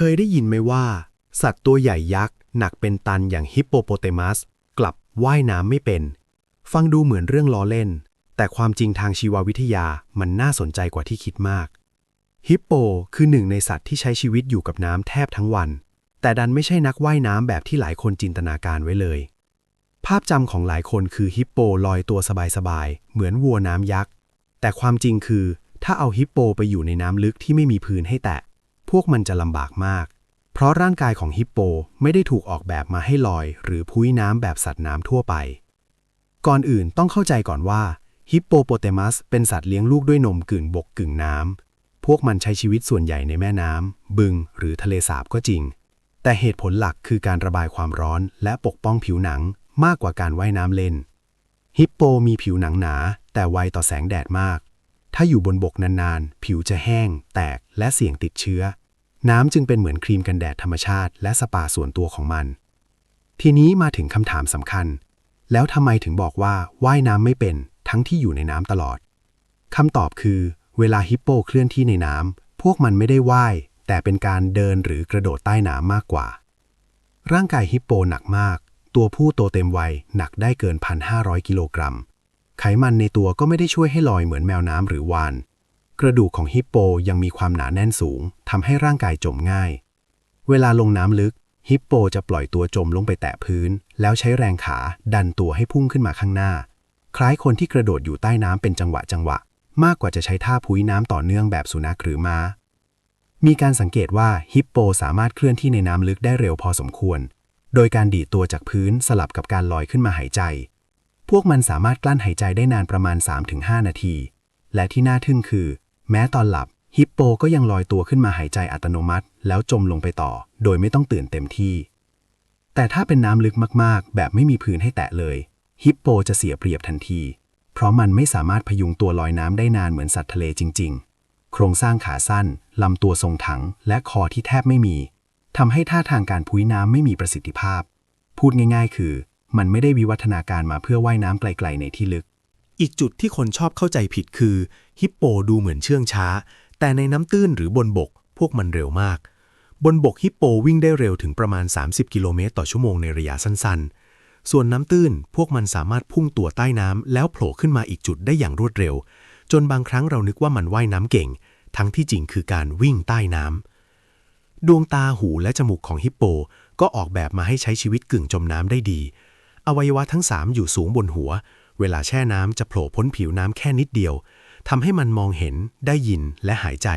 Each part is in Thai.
เคยได้ยินไหมว่า สัตว์ตัวใหญ่ยักษ์ หนักเป็นตันอย่างฮิปโปโปเตมัส กลับว่ายน้ำไม่เป็น ฟังดูเหมือนเรื่องล้อเล่น แต่ความจริงทางชีววิทยามันน่าสนใจกว่าที่คิดมาก ฮิปโปคือหนึ่งในสัตว์ที่ใช้ชีวิตอยู่กับน้ำแทบทั้งวัน แต่ดันไม่ใช่นักว่ายน้ำแบบที่หลายคนจินตนาการไว้เลย ภาพจำของหลายคนคือฮิปโปลอยตัวสบายๆ เหมือนวัวน้ำยักษ์ แต่ความจริงคือ ถ้าเอาฮิปโปไปอยู่ในน้ำลึกที่ไม่มีพื้นให้แตะ พวกมันจะลำบากมาก เพราะร่างกายของฮิปโปไม่ได้ถูกออกแบบมาให้ลอย หรือพุ้ยน้ำแบบสัตว์น้ำทั่วไป ก่อนอื่นต้องเข้าใจก่อนว่าฮิปโปโปเตมัสเป็นสัตว์เลี้ยงลูกด้วยนมกึ่งบกกึ่งน้ำ พวกมันใช้ชีวิตส่วนใหญ่ในแม่น้ำ บึง หรือทะเลสาบก็จริง แต่เหตุผลหลักคือการระบายความร้อนและปกป้องผิวหนังมากกว่าการว่ายน้ำเล่น ฮิปโปมีผิวหนังหนา แต่ไวต่อแสงแดดมาก ถ้าอยู่บนบกนานๆ ผิวจะแห้ง แตกและเสี่ยงติดเชื้อ น้ำจึงเป็นเหมือนครีมกันแดดธรรมชาติ และสปาส่วนตัวของมัน ทีนี้มาถึงคำถามสำคัญ แล้วทำไมถึงบอกว่าว่ายน้ำไม่เป็นทั้งที่อยู่ในน้ำตลอดคำตอบคือ เวลาฮิปโปเคลื่อนที่ในน้ำพวกมันไม่ได้ว่าย แต่เป็นการเดินหรือกระโดดใต้น้ำมากกว่า ร่างกายฮิปโปหนักมาก ตัวผู้โตเต็มวัยหนักได้เกิน 1,500 กิโลกรัม ไขมันในตัวก็ไม่ได้ช่วยให้ลอยเหมือนแมวน้ำหรือวาน กระดูกของฮิปโปยังมีความหนาแน่นสูงทำให้ร่างกายจมง่าย เวลาลงน้ำลึก ฮิปโปจะปล่อยตัวจมลงไปแตะพื้น แล้วใช้แรงขาดันตัวให้พุ่งขึ้นมาข้างหน้า คล้ายคนที่กระโดดอยู่ใต้น้ำเป็นจังหวะจังหวะ มากกว่าจะใช้ท่าพุ้ยน้ำต่อเนื่องแบบสุนัขหรือม้า มีการสังเกตว่าฮิปโปสามารถเคลื่อนที่ในน้ำลึกได้เร็วพอสมควร โดยการดีดตัวจากพื้นสลับกับการลอยขึ้นมาหายใจ พวกมันสามารถกลั้นหายใจได้นานประมาณ 3-5 นาที และที่น่าทึ่งคือ แม้ตอนหลับ ฮิปโปก็ยังลอยตัวขึ้นมาหายใจอัตโนมัติ แล้วจมลงไปต่อ โดยไม่ต้องตื่นเต็มที่ แต่ถ้าเป็นน้ำลึกมากๆ แบบไม่มีพื้นให้แตะเลย ฮิปโปจะเสียเปรียบทันที เพราะมันไม่สามารถพยุงตัวลอยน้ำได้นานเหมือนสัตว์ทะเลจริง ๆ โครงสร้างขาสั้นลำตัวทรงถัง และคอที่แทบไม่มีทำให้ท่าทางการพุ้ยน้ำไม่มีประสิทธิภาพ พูดง่าย ๆ คือ มันไม่ได้วิวัฒนาการมาเพื่อว่ายน้ำไกล ๆ ในที่ลึก อีกจุดที่คนชอบเข้าใจผิดคือ ฮิปโปดูเหมือนเชื่องช้า แต่ในน้ำตื้นหรือบนบก พวกมันเร็วมาก บนบกฮิปโปวิ่งได้เร็วถึงประมาณ 30 กิโลเมตรต่อชั่วโมงในระยะสั้น ๆ ส่วนน้ำตื้นพวกมันสามารถพุ่งตัวใต้น้ำแล้วโผล่ขึ้นมาอีกจุดได้อย่างรวดเร็ว จนบางครั้งเรานึกว่ามันว่ายน้ำเก่ง ทั้งที่จริงคือการวิ่งใต้น้ำดวงตาหูและจมูกของฮิปโป ก็ออกแบบมาให้ใช้ชีวิตกึ่งจมน้ำได้ดี อวัยวะทั้ง 3 อยู่สูงบนหัว เวลาแช่น้ำจะโผล่พ้นผิวน้ำแค่นิดเดียวทำให้มันมองเห็น ได้ยินและหายใจ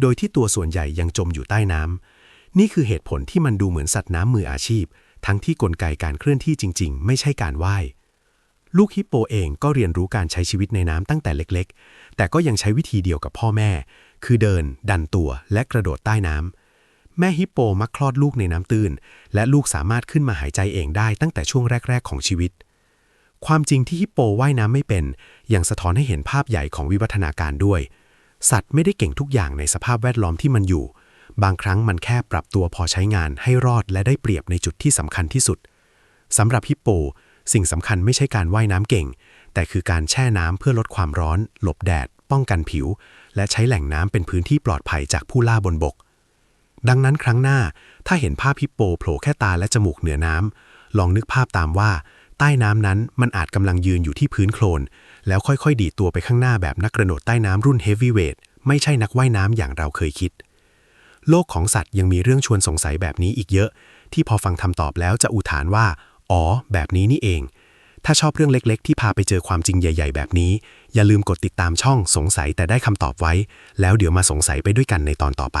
โดยที่ตัวส่วนใหญ่ยังจมอยู่ใต้น้ำนี่คือเหตุผลที่มันดูเหมือนสัตว์น้ำมืออาชีพ ทั้งที่กลไกการเคลื่อนที่จริง ๆ ไม่ใช่การว่ายลูกฮิปโปเองก็เรียนรู้การใช้ชีวิตในน้ำตั้งแต่เล็ก ๆ แต่ก็ยังใช้วิธีเดียวกับพ่อแม่ คือเดิน ดันตัว และกระโดดใต้น้ำ แม่ฮิปโปมักคลอดลูกในน้ำตื้น และลูกสามารถขึ้นมาหายใจเองได้ตั้งแต่ช่วงแรก ๆ ของชีวิต ความจริงที่ฮิปโปว่ายน้ำไม่เป็น ยังสะท้อนให้เห็นภาพใหญ่ของวิวัฒนาการด้วย สัตว์ไม่ได้เก่งทุกอย่างในสภาพแวดล้อมที่มันอยู่ บางครั้งมันแค่ปรับตัวพอใช้งานให้รอดและได้เปรียบในจุดที่สำคัญที่สุดสำหรับฮิปโป สิ่งสำคัญไม่ใช่การว่ายน้ำเก่ง แต่คือการแช่น้ำเพื่อลดความร้อน หลบแดด ป้องกันผิว และใช้แหล่งน้ำเป็นพื้นที่ปลอดภัยจากผู้ล่าบนบก ดังนั้นครั้งหน้าถ้าเห็นภาพฮิปโปโผล่แค่ตาและจมูกเหนือน้ำลองนึกภาพตามว่า ใต้น้ำนั้นมันอาจกำลังยืนอยู่ที่พื้นโคลน แล้วค่อยๆ ดีดตัวไปข้างหน้าแบบนักกระโดดใต้น้ำรุ่นเฮฟวีเวทไม่ใช่นักว่ายน้ำอย่างเราเคยคิด โลกของสัตว์ยังมีเรื่องชวนสงสัยแบบนี้อีกเยอะ ที่พอฟังคำตอบแล้วจะอุทานว่า อ๋อ แบบนี้นี่เอง ถ้าชอบเรื่องเล็ก ๆ ที่พาไปเจอความจริงใหญ่ ๆ แบบนี้ อย่าลืมกดติดตามช่องสงสัยแต่ได้คำตอบไว้ แล้วเดี๋ยวมาสงสัยไปด้วยกันในตอนต่อไป